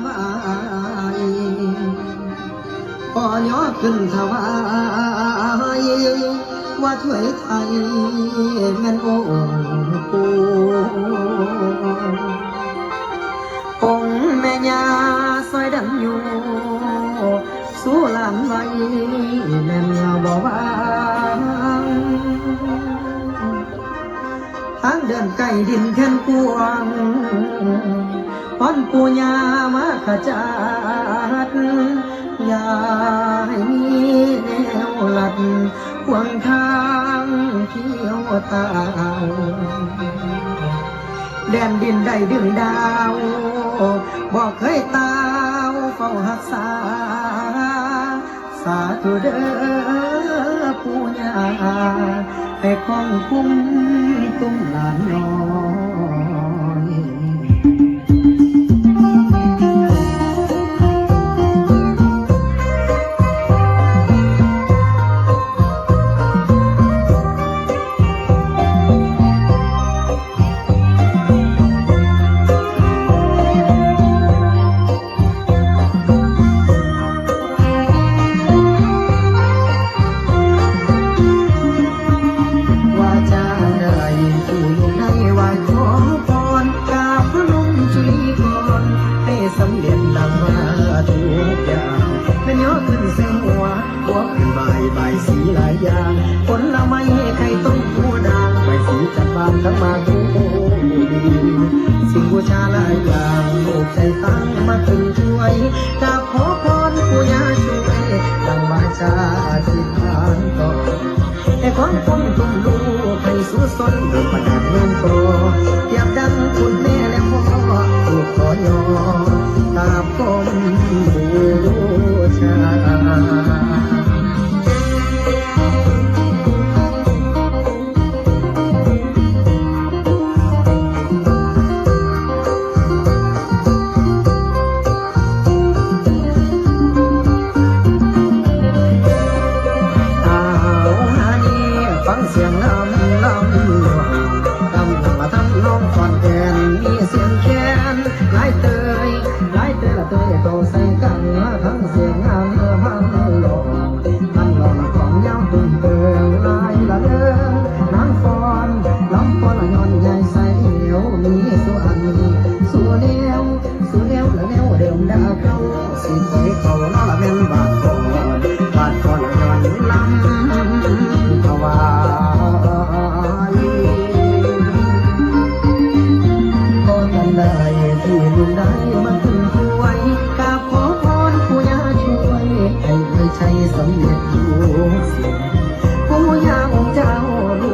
ไม้ปอยอขึ้นถวายว่าช่วยไทยแม่นโอ้ปูองแม่ยาซอยดังอยู่สู้ลานไหลแม่นบ่วาง ทางเดินไก่ดินแค่นกวางป้อนปูยามาขจัดอย่าให้มีแนวหลัดขวางทางเที่ยวตาแดนดินได้ดึงดาว บอกเคยตาวเฝ้าหักษา สาธุเด้อ ให้คองคุ้มตุ้มหลานน้อ ได้ที่อยู่ในวัยขอพรกราบพระลุงชีก่อนให้สำเร็จดังว่าทุกอย่างเป็นยอขึ้นเส้นหัวหัวขึ้นใบใบสีหลายอย่างผลละไม้ไข่ต้มหัวด่างใบสีจัดบานทั้งมาทุกสิ่งบูชาหลายอย่างโลกใจตั้งมาถึงช่วยกราบขอพรผู้ยาช่วยดังวาจาที่ทานต่อแต่ของคนทุ่ม ให้สู้สนโดยประดานเงินโตเทียบดังคุณแม่และพ่อถูกขอยอตาบก้มบูชาอ้ ตยละเตยโตใส่กัน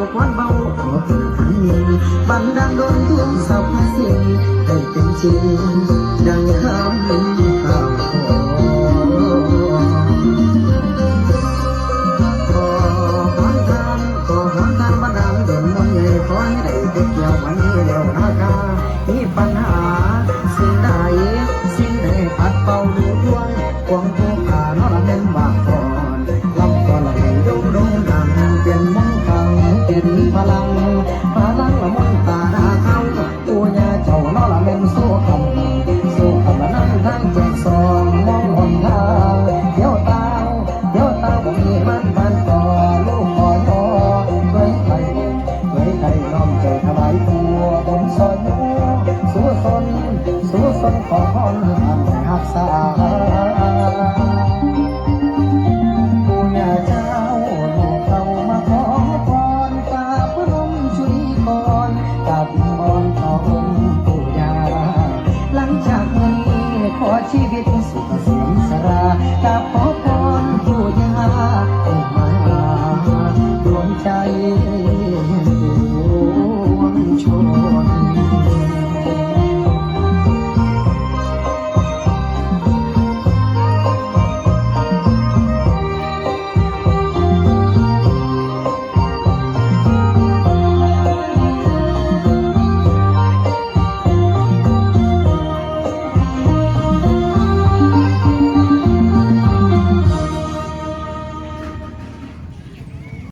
ลูกวันเบาขอเป็นพันนี้บันดาลดนทุกสรรพสิ่งให้เป็ นของคนหัผู้ยาเลูกเขามาขอพรกราพระชุลีกรตัดมอนของผู้ยาหลังจากนี้ขอชีวิต